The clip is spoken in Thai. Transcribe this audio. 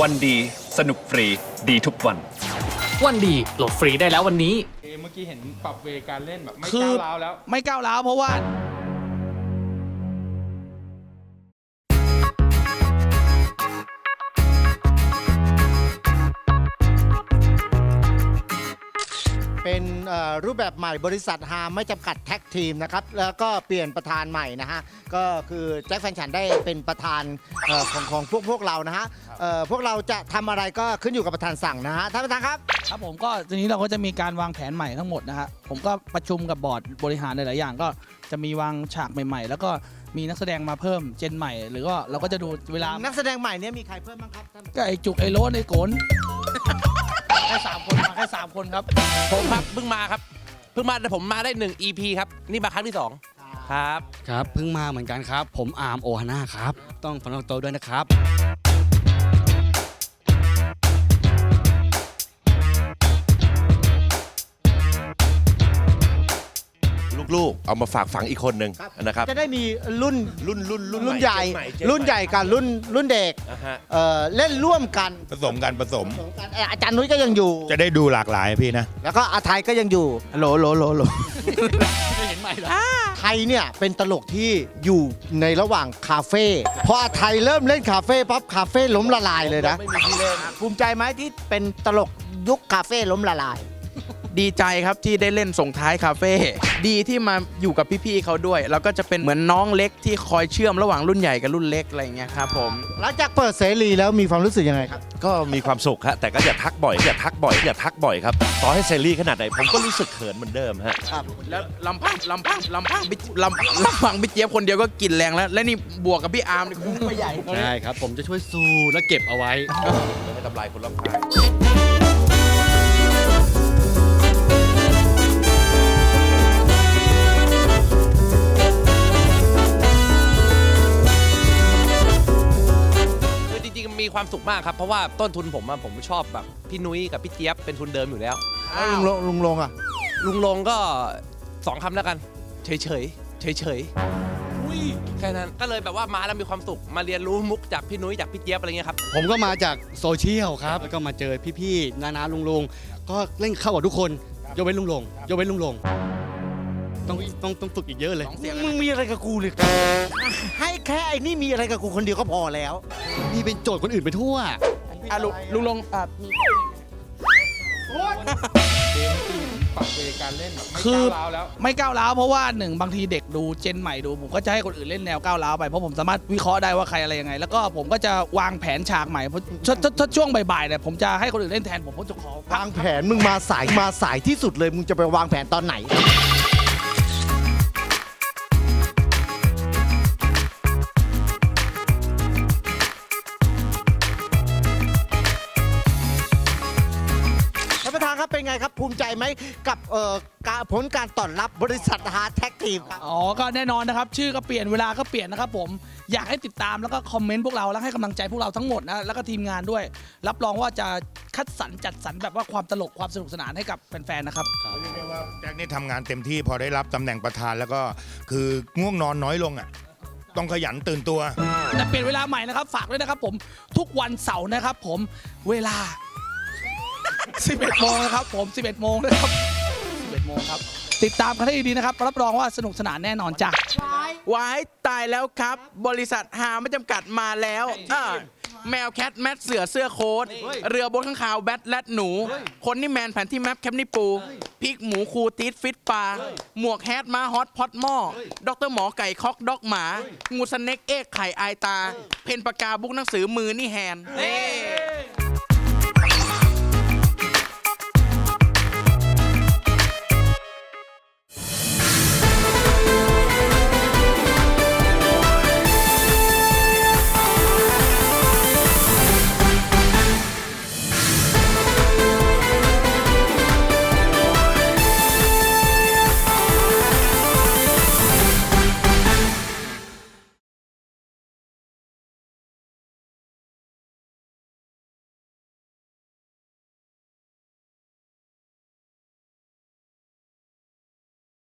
วันดีสนุกฟรีดีทุกวัน วันดีโหลดฟรีได้แล้ววันนี้เอเมื่อกี้เห็นปรับเวการเล่นแบบไม่คือก้าวร้าวแล้ว ไม่ก้าวร้าวเพราะว่า เป็นเอ่อรูปแบบใหม่บริษัทฮาไม่จำกัดแท็กทีมนะครับ แล้วก็เปลี่ยนประธานใหม่นะฮะ ก็คือแจ็คแฟนฉันได้เป็นประธานเอ่อของของพวกพวกเรานะฮะเอ่อพวกเราจะทำอะไรก็ขึ้นอยู่กับประธานสั่งนะฮะท่านประธานครับครับผมก็ทีนี้เราก็จะมีการวางแผนใหม่ทั้งหมดนะฮะผมก็ประชุมกับบอร์ดบริหารหลายๆอย่าง ก็จะมีวางฉากใหม่ๆ แล้วก็มีนักแสดงมาเพิ่มเจนใหม่ หรือว่าเราก็จะดูเวลานักแสดงใหม่เนี่ยมีใครเพิ่มบ้างครับท่านก็ไอจุกไอโรสไอโกน 3 คนครับ ผมครับเพิ่งมาครับเพิ่งมาแต่ผมมาได้ 1 EP ครับ นี่มาครั้งที่ 2 ครับ ครับเพิ่งมาเหมือนกันครับ ผมอาร์มโอฮาน่าครับ ต้องฝากตัวด้วยนะครับ ลูกๆ เอามาฝากฝังอีกคนหนึ่งนะครับ จะได้มีรุ่นรุ่นรุ่นรุ่นรุ่นใหญ่เจม่เจรุ่นใหญ่กับรุ่นรุ่นเด็กนะฮะเอ่อเล่นร่วมกันผสมกันผสมเอ่ออาจารย์นุ้ยก็ยังอยู่ จะได้ดูหลากหลายพี่นะ แล้วก็อาไทยก็ยังอยู่โหลโหลโหลโหลไม่เห็นใหม่แล้วไทยเนี่ยเป็นตลกที่อยู่ในระหว่างคาเฟ่พออาไทยเริ่มเล่นคาเฟ่ปั๊บคาเฟ่ล้มละลายเลยนะไม่มีที่เล่นภูมิใจไหมที่เป็นตลกยุคคาเฟ่ล้มละลาย ดีใจครับที่ได้เล่นส่งท้ายคาเฟ่ดีที่มาอยู่กับพี่ๆเขาด้วย แล้วก็จะเป็นเหมือนน้องเล็กที่คอยเชื่อมระหว่างรุ่นใหญ่กับรุ่นเล็กอะไรอย่างเงี้ยครับผม หลังจากเปิดเสรีแล้วมีความรู้สึกยังไงครับ ก็มีความสุขฮะแต่ก็อย่าทักบ่อยอย่าทักบ่อยอย่าทักบ่อยครับต่อให้เซรีขนาดไหนผมก็รู้สึกเขินเหมือนเดิมฮะแล้วลำพังลำพังลำพังพี่ลำลำพังพี่เจี๊ยบคนเดียวก็กลินแรงแล้ว และนี่บวกกับพี่อาร์มนี่คุ้มไปใหญ่ ใช่ครับ ผมจะช่วยสูดและเก็บเอาไว้ไม่ให้ทำลายคนรอบข้าง ความสุขมากครับ เพราะว่าต้นทุนผมอะผมชอบแบบพี่นุ้ยกับพี่เจี๊ยบเป็นทุนเดิมอยู่แล้ว แล้วลุงลงลุงลงอะ ลุงลงก็สองคำแล้วกัน เฉยเฉยเฉยเฉยๆแค่นั้นก็เลยแบบว่ามาแล้วมีความสุขมาเรียนรู้มุกจากพี่นุ้ยจากพี่เจี๊ยบอะไรเงี้ยครับ ผมก็มาจากโซเชียลครับ แล้วก็มาเจอพี่ๆ นานาลุงลงๆก็เล่นเข้ากับทุกคน ยกเว้นลุงลงยกเว้นลุงลง ต้องต้องต้องฝึกอีกเยอะเลย มึงมีอะไรกับกูเลยให้แค่ไอ้นี่มีอะไรกับกูคนเดียวก็พอแล้วมีเป็นโจทย์คนอื่นไปทั่วอะลุงลุงลงอะปรับเวการเล่นแบบไม่คือก้าวร้าวแล้ว ไม่ก้าวร้าวเพราะว่าหนึ่งบางทีเด็กดูเจนใหม่ดูผมก็จะให้คนอื่นเล่นแนวก้าวร้าวไปเพราะผมสามารถวิเคราะห์ได้ว่าใครอะไรยังไง แล้วก็ผมก็จะวางแผนฉากใหม่เพราะชชชช่วงบ่ายๆเนี่ยผมจะให้คนอื่นเล่นแทนผมผมจะขอพักวางแผนมึงมาสายมาสายที่สุดเลยมึงจะไปวางแผนตอนไหน ครับเป็นไงครับ ภูมิใจไหมกับเอ่อการผลการตอบรับบริษัทฮาร์ดแท็กทีมครับ อ๋อ ก็แน่นอนนะครับ ชื่อก็เปลี่ยนเวลาก็เปลี่ยนนะครับผม อยากให้ติดตามแล้วก็คอมเมนต์พวกเรา แล้วให้กำลังใจพวกเราทั้งหมดนะ แล้วก็ทีมงานด้วย รับรองว่าจะคัดสรรจัดสรรแบบว่าความตลกความสนุกสนานให้กับแฟนๆนะครับ เรียกได้ว่าแจ็คนี่ทำงานเต็มที่พอได้รับตำแหน่งประธานแล้วก็คือง่วงนอนน้อยลงอะ ต้องขยันตื่นตัว แต่เปลี่ยนเวลาใหม่นะครับ ฝากด้วยนะครับผมทุกวันเสาร์นะครับผมเวลา 11โมงนะครับผม 11โมงนะครับ11โมงครับ ติดตามกันให้ดีๆนะครับ รับรองว่าสนุกสนานแน่นอนจ้ะ วายตายแล้วครับ บริษัทหาไม่จำกัดมาแล้วอ่าแมวแคทแมทเสือเสื้อโค้ดเรือบนข้างขาวแบทแลดหนู คนนี่แมนแผนที่แมปแคปนี่ปูพริกหมูคูตีดฟิตปลาหมวกแฮทมาฮอตพอตหม้อด็อกเตอร์หมอไก่คอกด็อกหมา งูสเน็กเอกไข่อายตา เพนปากกาบุกหนังสือมือนี่แฮนเอ้